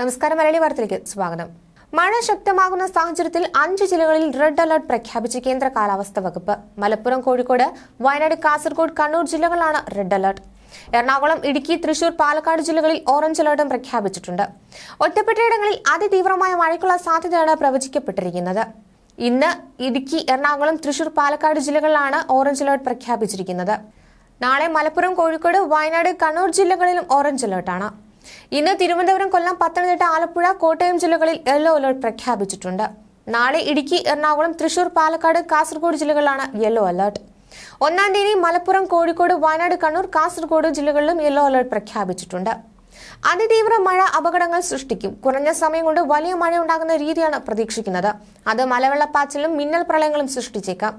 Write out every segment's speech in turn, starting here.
നമസ്കാരം മലയാളി വാർത്തയിലേക്ക് സ്വാഗതം. മഴ ശക്തമാകുന്ന സാഹചര്യത്തിൽ അഞ്ച് ജില്ലകളിൽ റെഡ് അലർട്ട് പ്രഖ്യാപിച്ച് കേന്ദ്ര കാലാവസ്ഥാ വകുപ്പ്. മലപ്പുറം കോഴിക്കോട് വയനാട് കാസർഗോഡ് കണ്ണൂർ ജില്ലകളാണ് റെഡ് അലർട്ട്. എറണാകുളം ഇടുക്കി തൃശൂർ പാലക്കാട് ജില്ലകളിൽ ഓറഞ്ച് അലർട്ടും പ്രഖ്യാപിച്ചിട്ടുണ്ട്. ഒറ്റപ്പെട്ടയിടങ്ങളിൽ അതിതീവ്രമായ മഴയ്ക്കുള്ള സാധ്യതയാണ് പ്രവചിക്കപ്പെട്ടിരിക്കുന്നത്. ഇന്ന് ഇടുക്കി എറണാകുളം തൃശൂർ പാലക്കാട് ജില്ലകളിലാണ് ഓറഞ്ച് അലർട്ട് പ്രഖ്യാപിച്ചിരിക്കുന്നത്. നാളെ മലപ്പുറം കോഴിക്കോട് വയനാട് കണ്ണൂർ ജില്ലകളിലും ഓറഞ്ച് അലർട്ടാണ്. ഇന്ന് തിരുവനന്തപുരം കൊല്ലം പത്തനംതിട്ട ആലപ്പുഴ കോട്ടയം ജില്ലകളിൽ യെല്ലോ അലേർട്ട് പ്രഖ്യാപിച്ചിട്ടുണ്ട്. നാളെ ഇടുക്കി എറണാകുളം തൃശൂർ പാലക്കാട് കാസർഗോഡ് ജില്ലകളിലാണ് യെല്ലോ അലേർട്ട്. ഒന്നാം തീയതി മലപ്പുറം കോഴിക്കോട് വയനാട് കണ്ണൂർ കാസർഗോഡ് ജില്ലകളിലും യെല്ലോ അലേർട്ട് പ്രഖ്യാപിച്ചിട്ടുണ്ട്. അതിതീവ്ര മഴ അപകടങ്ങൾ സൃഷ്ടിക്കും. കുറഞ്ഞ സമയം കൊണ്ട് വലിയ മഴ ഉണ്ടാകുന്ന രീതിയാണ് പ്രതീക്ഷിക്കുന്നത്. അത് മലവെള്ളപ്പാച്ചിലും മിന്നൽ പ്രളയങ്ങളും സൃഷ്ടിച്ചേക്കാം.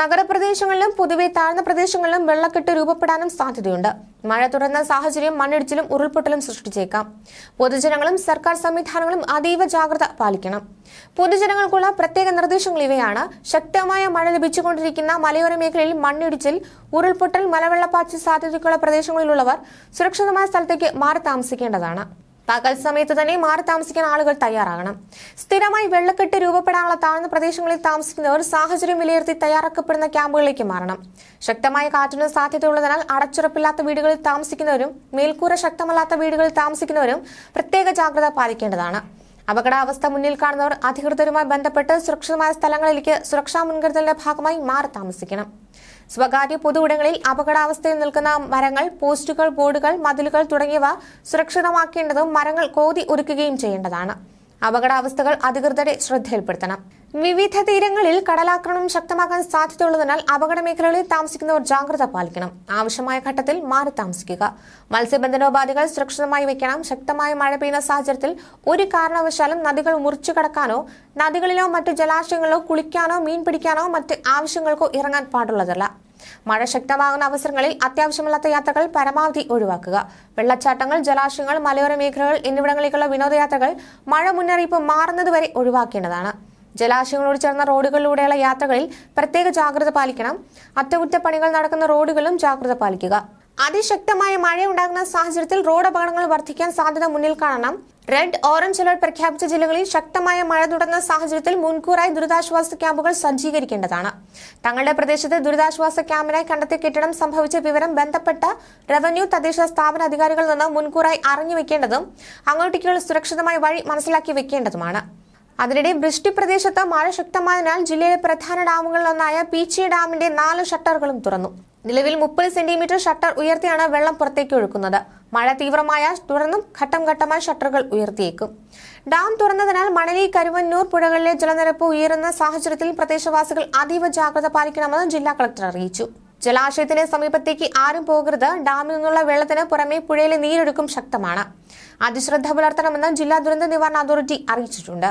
നഗരപ്രദേശങ്ങളിലും പൊതുവെ താഴ്ന്ന പ്രദേശങ്ങളിലും വെള്ളക്കെട്ട് രൂപപ്പെടാനും സാധ്യതയുണ്ട്. മഴ തുടർന്ന സാഹചര്യം മണ്ണിടിച്ചിലും ഉരുൾപൊട്ടലും സൃഷ്ടിച്ചേക്കാം. പൊതുജനങ്ങളും സർക്കാർ സംവിധാനങ്ങളും അതീവ ജാഗ്രത പാലിക്കണം. പൊതുജനങ്ങൾക്കുള്ള പ്രത്യേക നിർദ്ദേശങ്ങൾ ഇവയാണ്. ശക്തമായ മഴ ലഭിച്ചുകൊണ്ടിരിക്കുന്ന മലയോര മേഖലയിൽ മണ്ണിടിച്ചിൽ ഉരുൾപൊട്ടൽ മലവെള്ളപ്പാച്ചിൽ സാധ്യതയ്ക്കുള്ള പ്രദേശങ്ങളിലുള്ളവർ സുരക്ഷിതമായ സ്ഥലത്തേക്ക് മാറി താമസിക്കേണ്ടതാണ്. പകൽ സമയത്ത് തന്നെ മാറി താമസിക്കാൻ ആളുകൾ തയ്യാറാകണം. സ്ഥിരമായി വെള്ളക്കെട്ട് രൂപപ്പെടാനുള്ള താഴ്ന്ന പ്രദേശങ്ങളിൽ താമസിക്കുന്നവർ സാഹചര്യം വിലയിരുത്തി തയ്യാറാക്കപ്പെടുന്ന ക്യാമ്പുകളിലേക്ക് മാറണം. ശക്തമായ കാറ്റിന് സാധ്യതയുള്ളതിനാൽ അടച്ചുറപ്പില്ലാത്ത വീടുകളിൽ താമസിക്കുന്നവരും മേൽക്കൂര ശക്തമല്ലാത്ത വീടുകളിൽ താമസിക്കുന്നവരും പ്രത്യേക ജാഗ്രത പാലിക്കേണ്ടതാണ്. അപകടാവസ്ഥ മുന്നിൽ കാണുന്നവർ അധികൃതരുമായി ബന്ധപ്പെട്ട് സുരക്ഷിതമായ സ്ഥലങ്ങളിലേക്ക് സുരക്ഷാ മുൻകരുതലിന്റെ ഭാഗമായി മാറി താമസിക്കണം. സ്വകാര്യ പൊതുവിടങ്ങളിൽ അപകടാവസ്ഥയിൽ നിൽക്കുന്ന മരങ്ങൾ പോസ്റ്റുകൾ ബോർഡുകൾ മതിലുകൾ തുടങ്ങിയവ സുരക്ഷിതമാക്കേണ്ടതും മരങ്ങൾ കോതി ഒരുക്കുകയും ചെയ്യേണ്ടതാണ്. അപകടാവസ്ഥകൾ അധികൃതരെ ശ്രദ്ധയിൽപ്പെടുത്തണം. വിവിധ തീരങ്ങളിൽ കടലാക്രമണം ശക്തമാക്കാൻ സാധ്യതയുള്ളതിനാൽ അപകട മേഖലകളിൽ താമസിക്കുന്നവർ ജാഗ്രത പാലിക്കണം. ആവശ്യമായ ഘട്ടത്തിൽ മാറി താമസിക്കുക. മത്സ്യബന്ധനോപാധികൾ സുരക്ഷിതമായി വെക്കണം. ശക്തമായ മഴ പെയ്യുന്ന സാഹചര്യത്തിൽ ഒരു കാരണവശാലും നദികൾ മുറിച്ചു കടക്കാനോ നദികളിലോ മറ്റു ജലാശയങ്ങളിലോ കുളിക്കാനോ മീൻ പിടിക്കാനോ മറ്റ് ആവശ്യങ്ങൾക്കോ ഇറങ്ങാൻ പാടുള്ളതല്ല. മഴ ശക്തമാകുന്ന അവസരങ്ങളിൽ അത്യാവശ്യമല്ലാത്ത യാത്രകൾ പരമാവധി ഒഴിവാക്കുക. വെള്ളച്ചാട്ടങ്ങൾ ജലാശയങ്ങൾ മലയോര മേഖലകൾ എന്നിവിടങ്ങളിലേക്കുള്ള വിനോദയാത്രകൾ മഴ മുന്നറിയിപ്പ് മാറുന്നതുവരെ ഒഴിവാക്കേണ്ടതാണ്. ജലാശയങ്ങളോട് ചേർന്ന റോഡുകളിലൂടെയുള്ള യാത്രകളിൽ പ്രത്യേക ജാഗ്രത പാലിക്കണം. അറ്റകുറ്റപ്പണികൾ നടക്കുന്ന റോഡുകളിലും ജാഗ്രത പാലിക്കുക. അതിശക്തമായ മഴ ഉണ്ടാകുന്ന സാഹചര്യത്തിൽ റോഡ് അപകടങ്ങൾ വർദ്ധിക്കാൻ സാധ്യത മുന്നിൽ കാണണം. റെഡ് ഓറഞ്ച് അലർട്ട് പ്രഖ്യാപിച്ച ജില്ലകളിൽ ശക്തമായ മഴ തുടർന്ന സാഹചര്യത്തിൽ മുൻകൂറായി ദുരിതാശ്വാസ ക്യാമ്പുകൾ സജ്ജീകരിക്കേണ്ടതാണ്. തങ്ങളുടെ പ്രദേശത്തെ ദുരിതാശ്വാസ ക്യാമ്പിനായി കണ്ടെത്തിയ കെട്ടിടം സംഭവിച്ച വിവരം ബന്ധപ്പെട്ട റവന്യൂ തദ്ദേശ സ്ഥാപന അധികാരികളിൽ നിന്ന് മുൻകൂറായി അറിഞ്ഞു വെക്കേണ്ടതും അങ്ങോട്ടേക്കുള്ള സുരക്ഷിതമായ വഴി മനസ്സിലാക്കി വെക്കേണ്ടതുമാണ്. അതിനിടെ വൃഷ്ടി പ്രദേശത്ത് മഴ ശക്തമായതിനാൽ ജില്ലയിലെ പ്രധാന ഡാമുകളിലൊന്നായ പീച്ചി ഡാമിന്റെ നാല് ഷട്ടറുകളും തുറന്നു. നിലവിൽ മുപ്പത് സെന്റിമീറ്റർ ഷട്ടർ ഉയർത്തിയാണ് വെള്ളം പുറത്തേക്ക് ഒഴുക്കുന്നത്. മഴ തീവ്രമായ തുടർന്നും ഘട്ടം ഘട്ടമായി ഷട്ടറുകൾ ഉയർത്തിയേക്കും. ഡാം തുറന്നതിനാൽ മണലി കരുവന്നൂർ പുഴകളിലെ ജലനിരപ്പ് ഉയരുന്ന സാഹചര്യത്തിൽ പ്രദേശവാസികൾ അതീവ ജാഗ്രത പാലിക്കണമെന്ന് ജില്ലാ കളക്ടർ അറിയിച്ചു. ജലാശയത്തിന് സമീപത്തേക്ക് ആരും പോകരുത്. ഡാമിൽ നിന്നുള്ള വെള്ളത്തിന് പുറമെ പുഴയിലെ നീരൊഴുക്കും ശക്തമാണ്. അതിശ്രദ്ധ പുലർത്തണമെന്ന് ജില്ലാ ദുരന്ത നിവാരണ അതോറിറ്റി അറിയിച്ചിട്ടുണ്ട്.